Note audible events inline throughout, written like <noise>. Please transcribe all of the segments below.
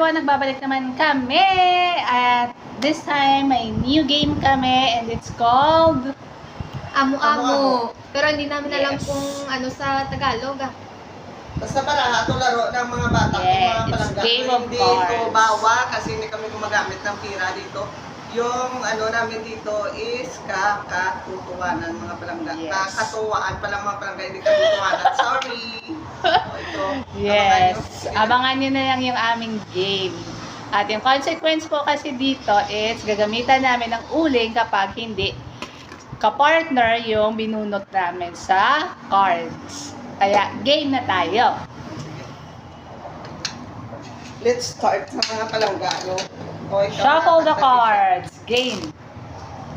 everyone, nagbabalik naman kami. At this time, may new game kami and it's called... Amo-amo. Pero hindi namin alam Yes. kung ano sa Tagalog ah. Basta para ito laro ng mga bata, Yes, yung mga it's palangga. game of hindi ito cards. bawa kasi hindi kami gumagamit ng pira dito. Yung ano namin dito is kakatutuwanan mga palangga. Yes. Kakatuwaan pala mga palangga, hindi katutuwanan. Sorry. Yes. Abangan nyo. Na lang yung aming game. At yung consequence po kasi dito is gagamitan namin ng uling kapag hindi kapartner yung binunot namin sa cards. Kaya game na tayo. Let's start sa mga palangga. No? O, ito, Shuffle the cards. Game.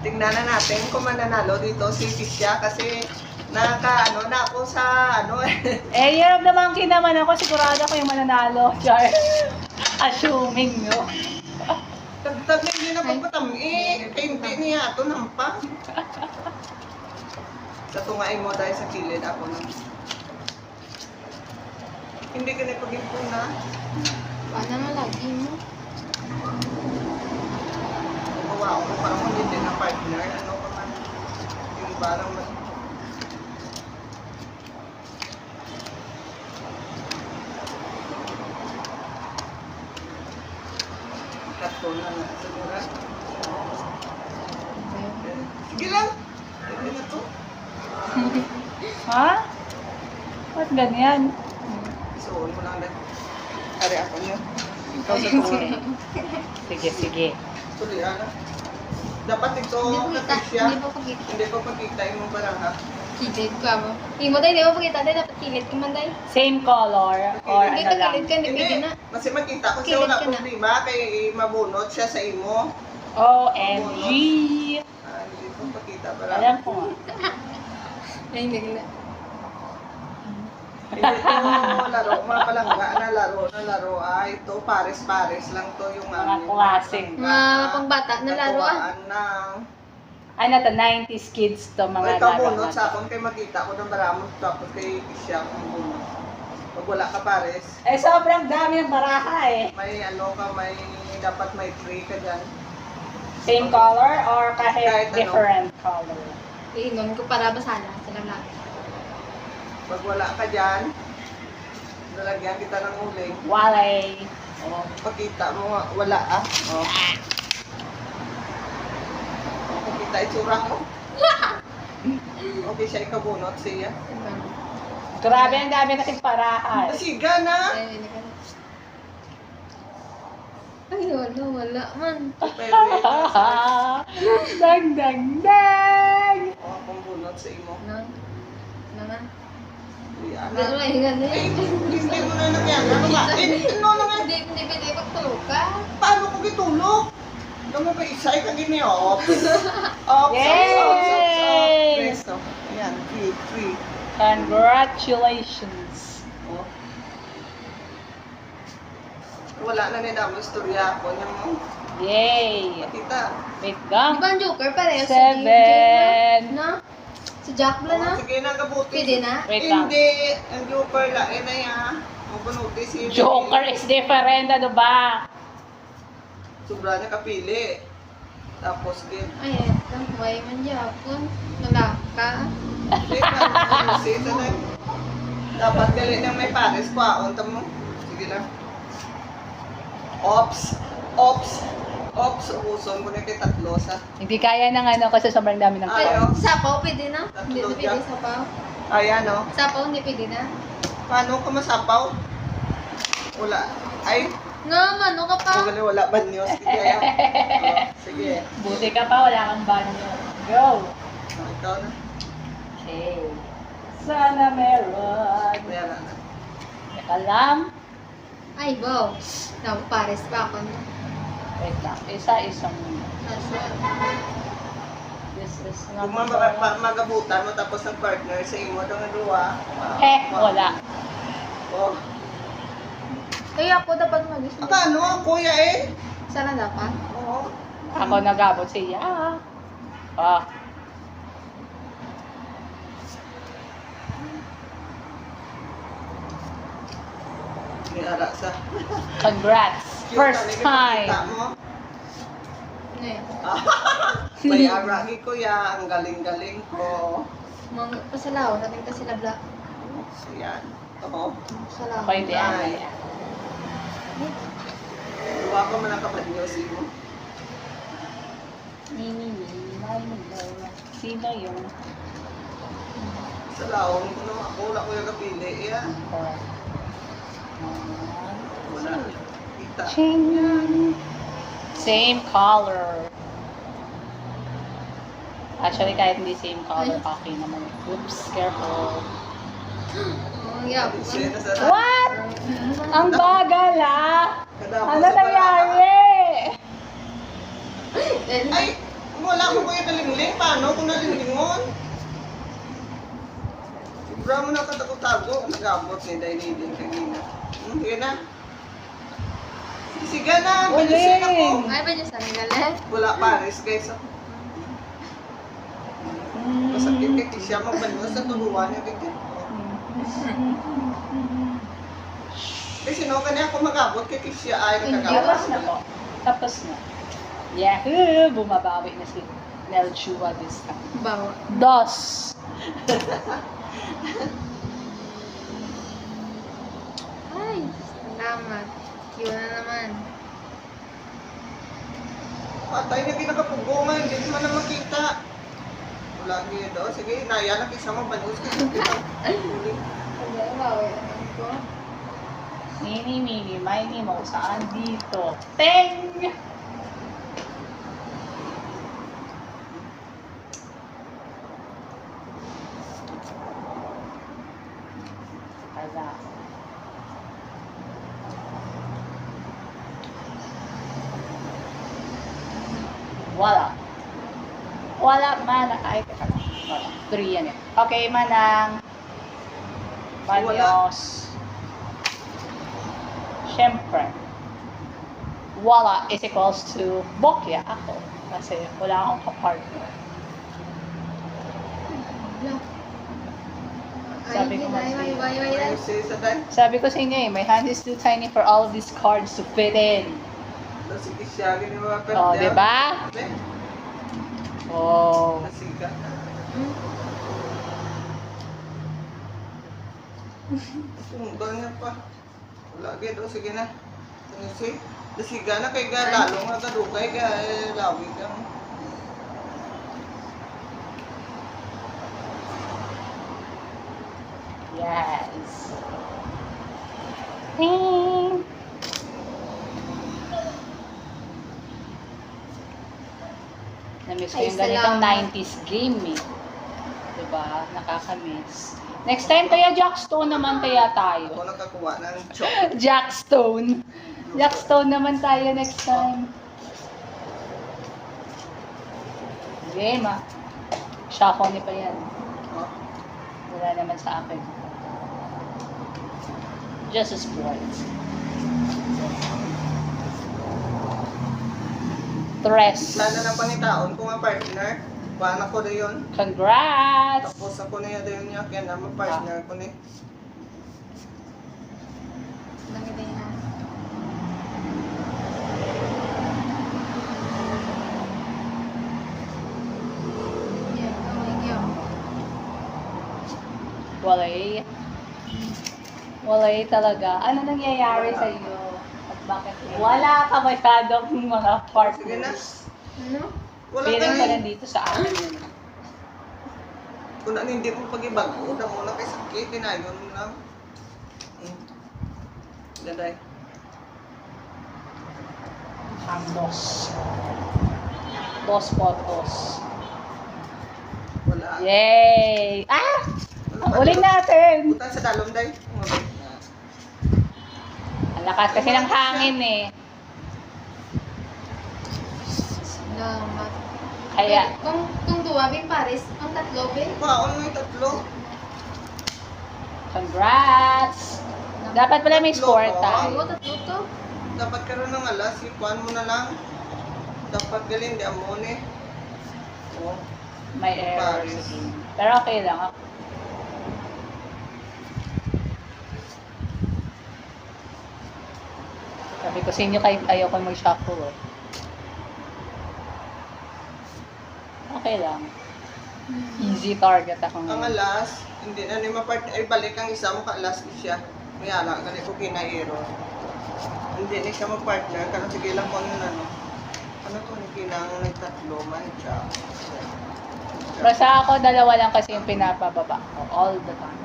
Tingnan na natin kung mananalo dito si Fisya kasi naka ano na ako sa ano Eh, hirap naman kinaman ako. Sigurado ko yung mananalo. Char. Assuming, no? Tagtag na hindi na pagpatami. Kaya hindi niya ito nampang. Katungain mo dahil sa kilid ako na. Hindi ka na pag-impuna. Paano na lagi mo? Wow, parang hindi din na partner. Ano ka man. Yung parang mas... Karton na na. Sigura. Sige lang. Ha? Ba't ganyan? Isuon mo lang lang. Ari ako niya. Ikaw sa <laughs> tuwa. Sige, sige. Tuloy ana. Dapat ito Hindi po siya. Hindi po pagkita. Hindi pa pagkita yung barang ha. Kilid ka mo. Hindi mo tayo, hindi mo pagkita tayo. Dapat kilid ka man tayo. Same color or Hindi ano ka lang? kilid ka, hindi pwede na. Kasi makita ko siya Kilit wala ka na. problema kay mabunot siya sa imo. OMG! Ah, hindi ko pakita barang. Alam ko nga. <laughs> Ay, hindi na. Hindi ito laro, mga palangga na laro na laro. Ah, ito pares-pares lang to yung Mga aming classic. Mga pangbata na laro ah. Natuwaan ng Ano to, 90s kids to mga laro kabunot na sa to. akon kay makita ko ng baramot tapos kay siya kung bunot. Pag wala ka pares, Eh, sobrang dami ng baraha eh. may ano ka, may dapat may free ka dyan. Same color or kahit, Kahit ano. different color? Iinom ko para basala sila lahat. Pag wala ka dyan, lalagyan kita ng uling. Walay. O, pakita mo wala ah. O. Pakita itsura ko. Okay siya ikabunot siya. Grabe, ang dami kasing baraha. eh. Nasiga na! Ay, hindi ka na. Ay, wala, wala man. Dang, dang, dang! o akong bunot sa imo. Na? Na na? Yan Hindi ko na. mahingan eh. Ay, hindi mo na. Ano? Eh, ano? Hindi, hindi pwede pagtulog ka. Paano ko gitulog? Ano ba isa ka gini off? Off, Yay! off, off, off. Presto. Ayan, three, three. Congratulations! Oh. Wala na ni Damo istorya ako niya mo. Yay! Kita. Wait Di lang. ba ang Joker pareho Seven. Jake na? Si Jack Bla na? Oh, sige na, kabuti. Pwede na? Wait lang. Hindi. Ang Joker lang. Eh na yan. Mabunuti si Joker is different, ano ba? Sobra na kapili. Tapos, gin. Ay, eto. Huwag man Japon. Nalaka. Hindi pa. ano, si Tanay. Dapat galit ng may pares. Kwaon mo. Sige lang. Ops. Ops. Ops. Ubuson ko na kay tatlo sa. Hindi kaya ng ano kasi sobrang dami ng Ayaw. cards. Sapaw, pwede na? Hindi na pwede Tatlo sapaw. Ayan o. Sapaw, hindi pwede na? Paano ka masapaw? Wala. Ay, Nga, mano ka pa? wala, wala ba news? Sige, ayaw. Oh, <laughs> sige. Buti ka pa, wala kang banyo. Go! Oh, ikaw na. Okay. Sana meron. Ayan na. Nakalam. Ay, wow. Naku, pares pa ako. no? Wait lang. Isa-isang. Nasa, This is Kung number mga ma- magabutan mo tapos ng partner sa imo daw nga duwa. Eh, wala. Oh. Kaya ako dapat mag-isip. Aba, ano? Kuya eh. Sana dapat? Oo. Ako nagabot siya. Ah. May ara sa. Congrats. Cute First talaga time. pakita mo. Ano? <laughs> May aragi ko ya, ang galing-galing ko. Mga pasalaw, natin kasi na black. So yan. Oo. Pasalaw. Ako hindi ano Ay. Yan. Luwa ko man ang kapadyosi mo. Nini, nini, nini, nini. Sino yung Sa laon ko naman ako, wala ko yung kapili. Yan. Wala. Kita. Ching. Same color. Actually, kahit hindi same color, okay naman. Oops, careful. Oh, yeah. What? Ang bagal ah! Ano nangyari? Ay, wala ko kayo nalingling. Paano kung nalinglingon? Sobra mo na katakot-tago. Nag-abot ni Dainidin kanina. Hmm, sige na. Sige na, bilisin ako. Ay, ba niya sa galit? Wala pares guys. Masakit kay Kisha magbanwas sa turuan niya kay Kisha. <laughs> Kasi no, kanya ako mag-abot kay Kisha ay Hindi, Tapos na po. Tapos na. Yahoo! Bumabawi na si Nel Chua this time. Bawa. Dos! Ay, salamat. Cute na naman. Patay na kinakapugungan, hindi naman na makita. Wala niya daw. Sige, naya na Kisha magbanwas kay Kisha. Ay, bawa naman ko. Mini, mini, mini mo. Saan dito? Teng! Kaza. Wala. Wala man. Ay. Wala. Three yan eh. Okay, manang. Manios. Siyempre. Wala is equals to Bokya ako. Kasi wala akong kapartner. Sabi ko. Sabi ko sa inyo eh, my hand is too tiny for all of these cards to fit in. Oh, di ba? Oh. Nasiga. Hmm? Niya pa. Wala daw, sige na. Ano si? Nasiga na kay ga, lalo nga kadukay ga, eh, lawi ka. Yes. Ting. Na-miss ko yung ganitong salamat. 90s game eh. Diba? Nakaka-miss. Next time kaya Jackstone naman kaya Ako tayo. nakakuha ng chok. <laughs> Jackstone. Jackstone naman tayo next time. Ah. Shuffle ni pa yan. Wala naman sa akin. Just a sport. Tres. Sana na pangitaon ko nga partner. Kuhaan ako na yun. Congrats! Tapos ako na yun yun niya, kaya naman partner ko ni. Lagi na yeah. Walay. Walay talaga. Ano nangyayari sa iyo? At bakit wala ka masyadong mga Sige na. partners? Ano? Wala ko ka nandito sa akin yun. Kung ano hindi mo pag-ibag, una muna kay sakit, tinayon mo lang. Hmm. Daday. Ang dos. Dos photos. Wala. Yay! Ah! Wala Ang pa- uling natin! Utang sa dalom, day. Ang lakas kasi ng hangin eh. Salamat. Kaya, Kung, kung duwabing Paris, ang tatlo, be. Paon mo yung tatlo. congrats! Dapat pala may score Oo, tayo. tatlo to. Dapat karoon ng alas, ikuan mo na lang. Dapat galing, di amone. Oh. May error sa game. Pero okay lang. Sabi ko sa inyo kahit ayoko mag-shuffle. eh. Okay lang. Easy target ako Ang ngayon. alas, hindi na ni mapart ay balik ang isa mo ka alas siya. May ala ka ko kinairo. Hindi ni siya mag-partner kano sige lang ko ano ano. Ano to ni kinang nagtatlo man siya. Basta ako, dalawa lang kasi yung pinapababa ko all the time.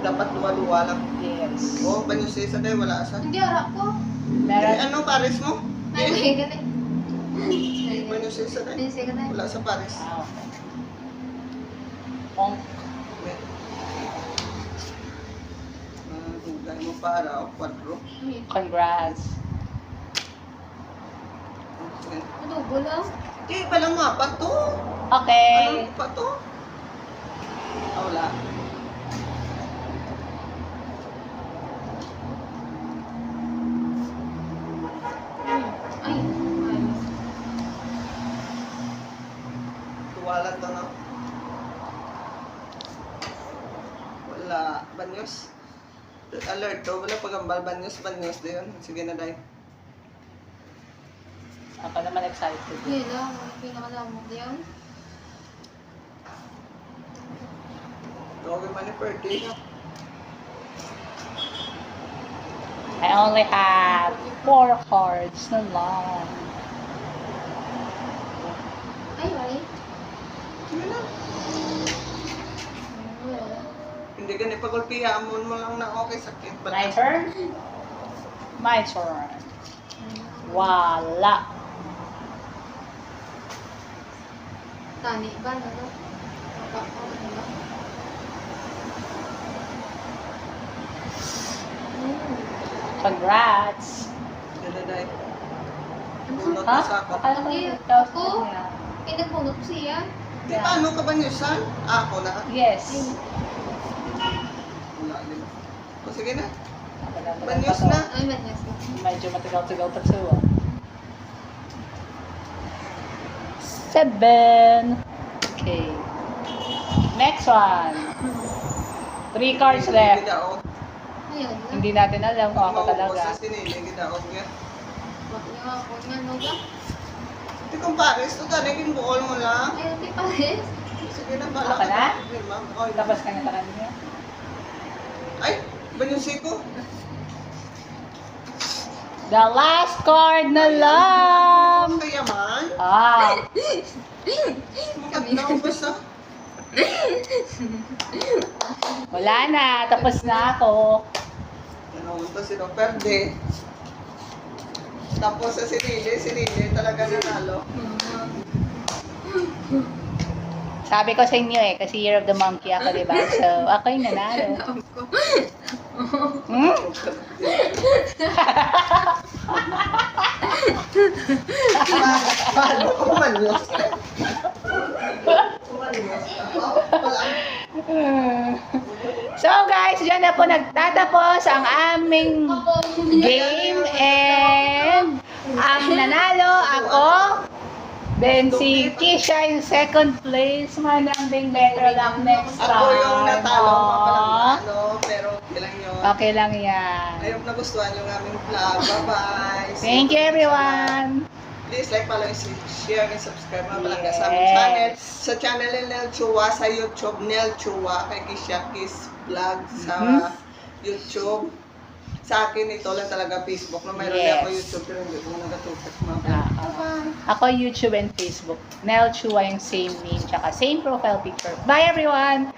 Dapat luwa-luwa lang. Yes. Oh, banyo sa isa dahil wala asa. Hindi, harap ko. Eh, Meron, ano pares mo? Ay, Eh, may ganit. Banyo sa isa dahil. Hindi, sige na. Wala sa pares. ah, okay. Kung Hugay mo para o kwadro. congrats. Adobo lang. Di, palang mapa to. Okay. Ano pa to? Tuwalan to, no? Wala. Banyos. Alert to. Wala pagambal. Banyos, banyos. Da yun. Sige na, day. Ako naman excited. Yun lang, ang pinakalamog yan. Tawagin man ni Perty. I only have four cards na lang. Ay, ay. Sige na. Wala. Hindi ganit pagulpihan mo mo lang na okay sakit. My turn? My turn. Wala. Tani ba? Ba? Hmm. Congrats. Sige na, day. Bunot Ha? na. Akala ko. Eh, nagpunot ko siya. Di ba ano ka banyosan? Ah, ako na. Yes. Wala din. O sige na. Banyos na. Ay, manyas ko. Medyo matagal-tagal pa to. ah. Seven. Okay. Next one. Three cards left. Gidaot. Ayun na. Hindi natin alam kung ako talaga. sa sinili. Gidaot nga. Bakit nga ako nga, no ba? Di kung pares, ito tanigin bukol mo lang. Ay, di pa rin. Sige na, bala Ako na? Ma'am. Oy. Tapos ka na sa kanya. Ay, banyusi ko. The last card na lang. Kaya man. Ah, Maganda ko basta. wala na. Tapos na ako. Ano, ito si Perde. Tapos sa sinili, sinili talaga nanalo. Sabi ko sa inyo eh, kasi Year of the Monkey ako, di ba? So, <laughs> ako yung nanalo. Hmm? Paano ko. So guys, dyan na po nagtatapos ang aming game and nanalo ako then si Kisha yung second place man ang being better lang next time. Ako yung natalo pa Aww. palang ano, pero okay lang yun. Okay lang yan. I hope nagustuhan yung aming vlog. Bye-bye. <laughs> Thank you everyone. Please like, follow, share, and subscribe mga palangga Yes. sa aming channel. Sa channel ni Nel Chua, sa YouTube, Nel Chua, kay Kisha Kiss Vlog sa Mhm. YouTube. Sa akin, ito lang talaga Facebook. No, mayroon Yes. ako YouTube, pero hindi ko nagatutok mga Ah, ah. Ako YouTube and Facebook. Nel Chua yung same name, tsaka same profile picture. Bye everyone!